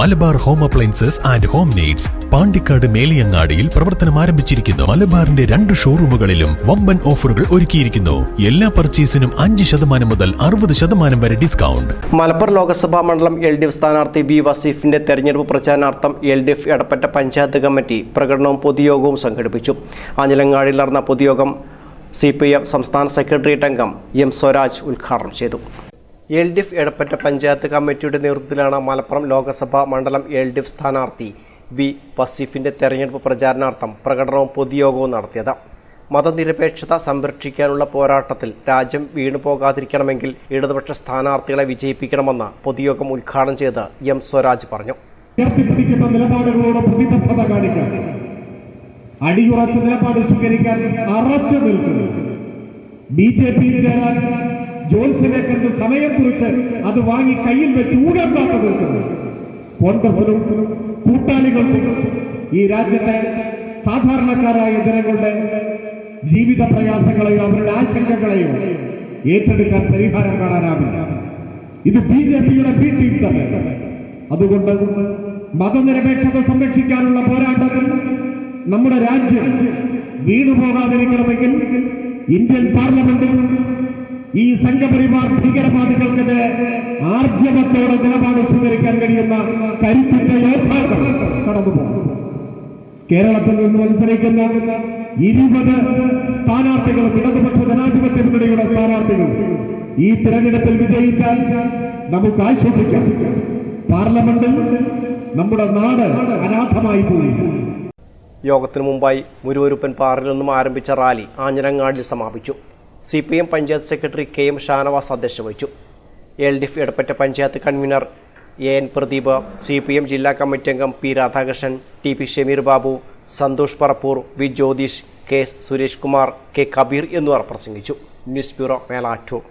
Malabar home appliances and home needs Pandikkad മേലിയങ്ങാടിയിൽ പ്രവർത്തനം ആരംഭിച്ചിരിക്കുന്നു. മലബാറിന്റെ രണ്ട് ഷോറൂമുകളിലും വമ്പൻ ഓഫറുകൾ ഒരുക്കിയിരിക്കുന്നു. എല്ലാ പർച്ചേസിനും അഞ്ച് ശതമാനം മുതൽ അറുപത് ശതമാനം വരെ ഡിസ്കൗണ്ട്. മലപ്പുറം ലോക്സഭാ മണ്ഡലം എൽ ഡി എഫ് സ്ഥാനാർത്ഥി വി വസീഫിന്റെ തെരഞ്ഞെടുപ്പ് പ്രചാരണാർത്ഥം L D F Edappatta panchayat committee പ്രകടനവും പൊതുയോഗവും സംഘടിപ്പിച്ചു. ആഞ്ഞിലങ്ങാടിയിൽ നടന്ന പൊതുയോഗം സി പി എം സംസ്ഥാന സെക്രട്ടേറിയറ്റ് അംഗം എം സ്വരാജ് ഉദ്ഘാടനം ചെയ്തു. L D F Edappatta panchayat കമ്മിറ്റിയുടെ നേതൃത്വത്തിലാണ് മലപ്പുറം ലോക്സഭാ മണ്ഡലം എൽ ഡി എഫ് സ്ഥാനാർത്ഥി വി വസീഫിന്റെ തെരഞ്ഞെടുപ്പ് പ്രചാരണാർത്ഥം പ്രകടനവും പൊതുയോഗവും നടത്തിയത്. മതനിരപേക്ഷത സംരക്ഷിക്കാനുള്ള പോരാട്ടത്തിൽ രാജ്യം വീണുപോകാതിരിക്കണമെങ്കിൽ ഇടതുപക്ഷ സ്ഥാനാർത്ഥികളെ വിജയിപ്പിക്കണമെന്ന് പൊതുയോഗം ഉദ്ഘാടനം ചെയ്ത് എം സ്വരാജ് പറഞ്ഞു. അടിയുറച്ച നിലപാട് സ്വീകരിക്കാൻ അറച്ചു നിൽക്കുന്നു. ബി ജെ പിയിൽ ജോത്സ്യനെ കണ്ട് സമയം കുറിച്ച് അത് വാങ്ങി കയ്യിൽ വെച്ച് ഊഴക്കാത്ത നിൽക്കുന്നു കോൺഗ്രസിനും കൂട്ടാളികൾക്കും ഈ രാജ്യത്തെ സാധാരണക്കാരായ ജനങ്ങളുടെ ജീവിത പ്രയാസങ്ങളെയോ അവരുടെ ആശങ്കകളെയോ ഏറ്റെടുക്കാൻ പരിഹാരം കാണാനാവില്ല. ഇത് ബി ജെ പിയുടെ ബി തന്നെ. അതുകൊണ്ട് മതനിരപേക്ഷത സംരക്ഷിക്കാനുള്ള പോരാട്ടത്തിൽ നമ്മുടെ രാജ്യം വീണുപോകാതിരിക്കണമെങ്കിൽ ഇന്ത്യൻ പാർലമെന്റിൽ ഈ സംഘപരിവാർ ഭീകരവാദികൾക്കെതിരെ ആർജവത്തോടെ നിലപാട് സ്വീകരിക്കാൻ കഴിയുന്ന കരുത്തിന്റെ യോദ്ധാക്കൾ കടന്നുപോകും കേരളത്തിൽ നിന്ന് മത്സരിക്കുന്ന ഇരുപത് സ്ഥാനാർത്ഥികളും ഇടതുപക്ഷ ജനാധിപത്യ മുന്നണിയുടെ സ്ഥാനാർത്ഥികൾ ഈ തിരഞ്ഞെടുപ്പിൽ വിജയിച്ചാൽ നമുക്ക് ആശ്വസിക്കാം. പാർലമെന്റിൽ നമ്മുടെ നാട് അനാഥമായി പോയി. യോഗത്തിനു മുമ്പായി മുരുവരുപ്പൻ പാറിൽ നിന്നും ആരംഭിച്ച റാലി ആഞ്ഞിരങ്ങാടിൽ സമാപിച്ചു. C P M panchayat secretary K M Shanavas അധ്യക്ഷത വഹിച്ചു. L D F Edappatta panchayat convener A N Pradeep C P M ജില്ലാ കമ്മിറ്റി അംഗം P Radhakrishnan T P Shameer Babu Santhosh Parappur V Jyothish K Suresh Kumar K Kabir എന്നിവർ പ്രസംഗിച്ചു. News bureau Melattur